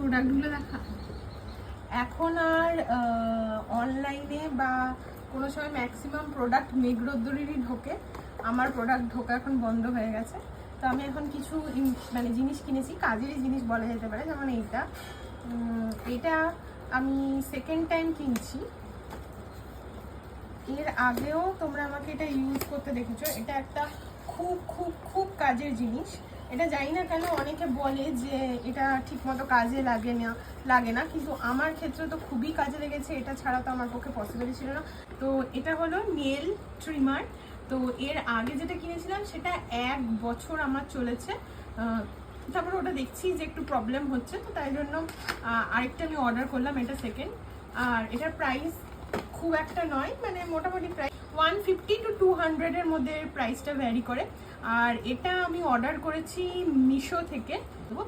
প্রোডাক্টগুলো দেখা। এখন আর অনলাইনে বা কোনো সময় ম্যাক্সিমাম প্রোডাক্ট মেঘরোদ্দুরেরই ঢোকে। আমার প্রোডাক্ট ঢোকা এখন বন্ধ হয়ে গেছে। তো আমি এখন কিছু মানে জিনিস কিনেছি, কাজেরই জিনিস বলা যেতে পারে, যেমন এইটা। এটা আমি সেকেন্ড টাইম কিনছি। এর আগেও তোমরা আমাকে এটা ইউজ করতে দেখেছ। এটা একটা খুব খুব খুব কাজের জিনিস। এটা জানি না কেন অনেকে বলে যে এটা ঠিকমতো কাজে লাগে না লাগে না, কিন্তু আমার ক্ষেত্রে তো খুবই কাজে লেগেছে, এটা ছাড়া তো আমার পক্ষে পসিবল ছিল না। তো এটা হলো নেল ট্রিমার তো এর আগে যেটা কিনেছিলাম, সেটা এক বছর আমার চলেছে। তারপরে ওটা দেখছি যে একটু প্রবলেম হচ্ছে, তো তাই জন্য আরেকটা আমি অর্ডার করলাম এটা সেকেন্ড আর এটার প্রাইস খুব একটা নয় মানে মোটামুটি price one fifty to two হান্ড্রেডের মধ্যে প্রাইসটা ভ্যারি করে। আর এটা আমি অর্ডার করেছি মিশো থেকে।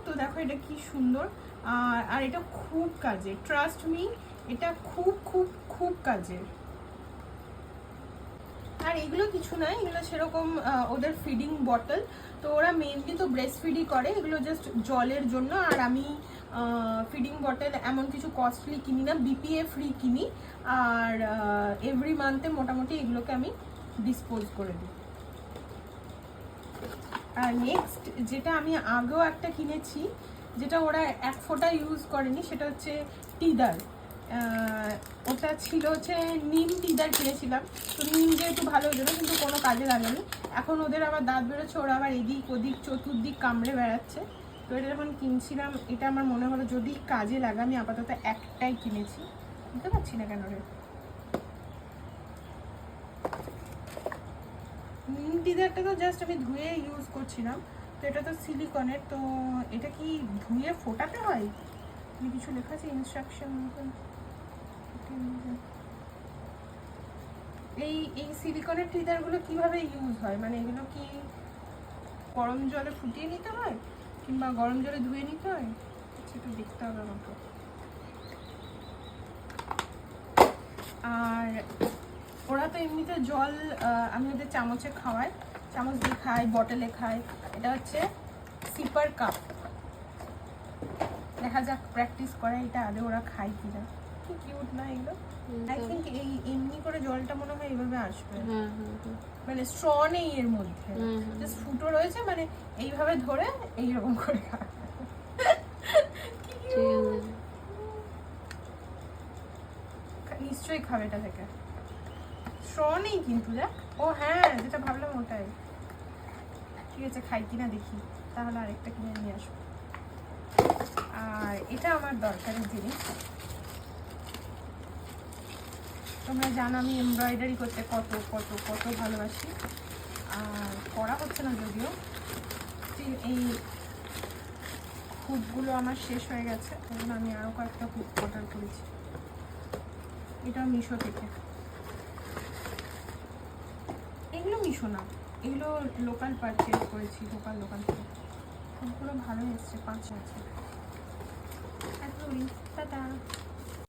তো দেখো এটা কি সুন্দর। আর এটা খুব কাজের। ট্রাস্ট মি এটা খুব খুব খুব কাজের। আর এগুলো কিছু নয় এগুলো সেরকম ওদের ফিডিং বটল তো ওরা মেনলি তো ব্রেস্ট ফিডই করে, এগুলো জাস্ট জলের জন্য। আর আমি ফিডিং বটল এমন কিছু কস্টলি কিনি না বিপিএ ফ্রি কিনি। আর এভরি মান্থে মোটামুটি এগুলোকে আমি ডিসপোজ করে দিই। আর নেক্সট যেটা আমি আগেও একটা কিনেছি, যেটা ওরা এক ফোঁটা ইউজ করেনি, সেটা হচ্ছে টিদার ওটা ছিল হচ্ছে নিম টিদার কিনেছিলাম তো নিম যেহেতু ভালো হয়ে যাবে কিন্তু কোনো কাজে লাগেনি। এখন ওদের আবার দাঁত বেরোচ্ছে, ওরা আবার এদিক ওদিক, চতুর্দিক কামড়ে বেড়াচ্ছে। তো এটা যখন কিনছিলাম, এটা আমার মনে হলো যদি কাজে লাগে, আমি আপাতত একটাই কিনেছি। বুঝতে পারছি না কেন রে? নিম টিদারটা তো জাস্ট আমি ধুয়ে ইউজ করছিলাম। তো এটা তো সিলিকনের তো এটা কি ধুয়ে ফোটাতে হয়? কিছু লেখা আছে ইনস্ট্রাকশন এই এই সিলিকনের টিদারগুলো কীভাবে ইউজ হয়? মানে এগুলো কি গরম জলে ফুটিয়ে নিতে হয়? কিংবা গরম জলে ধুয়ে নিতে হয়? সেটা দেখতে হবে আমাকে। আর ওরা তো এমনিতে জল আমি ওদের চামচে খাওয়াই। চামচ দিয়ে খাই বটলে খাই। এটা হচ্ছে সিপার কাপ দেখা যাক প্র্যাকটিস করে এটা আদে ওরা খায় কিনা। কি কিউট না এগুলো? আই থিঙ্ক এই এমনি করে জলটা মনে হয় এইভাবে আসবে হ্যাঁ হ্যাঁ হ্যাঁ। মানে স্ট্র নেই এর মধ্যে। জাস্ট ফুটো রয়েছে মানে এইভাবে ধরে এইরকম করে নিশ্চয়ই খাবে এটা থেকে। স্ট্র নেই কিন্তু দেখ। ও হ্যাঁ যেটা ভাবলাম ওটাই। ঠিক আছে খাই কিনা দেখি। তাহলে আরেকটা কিনে নিয়ে আসব। আর এটা আমার দরকারি জিনিস। তোমরা জানো আমি এমব্রয়ডারি করতে কত কত কত ভালোবাসি। আর করা হচ্ছে না যদিও। এই হুকগুলো আমার শেষ হয়ে গেছে তখন আমি আরও কয়েকটা হুক অর্ডার করেছি। এটা মিশো থেকে। এগুলো মিশো না, এগুলো লোকাল পারচেজ করেছি লোকাল লোকাল থেকে। সবগুলো ভালো এসছে, পাঁচ আছে। টাটা।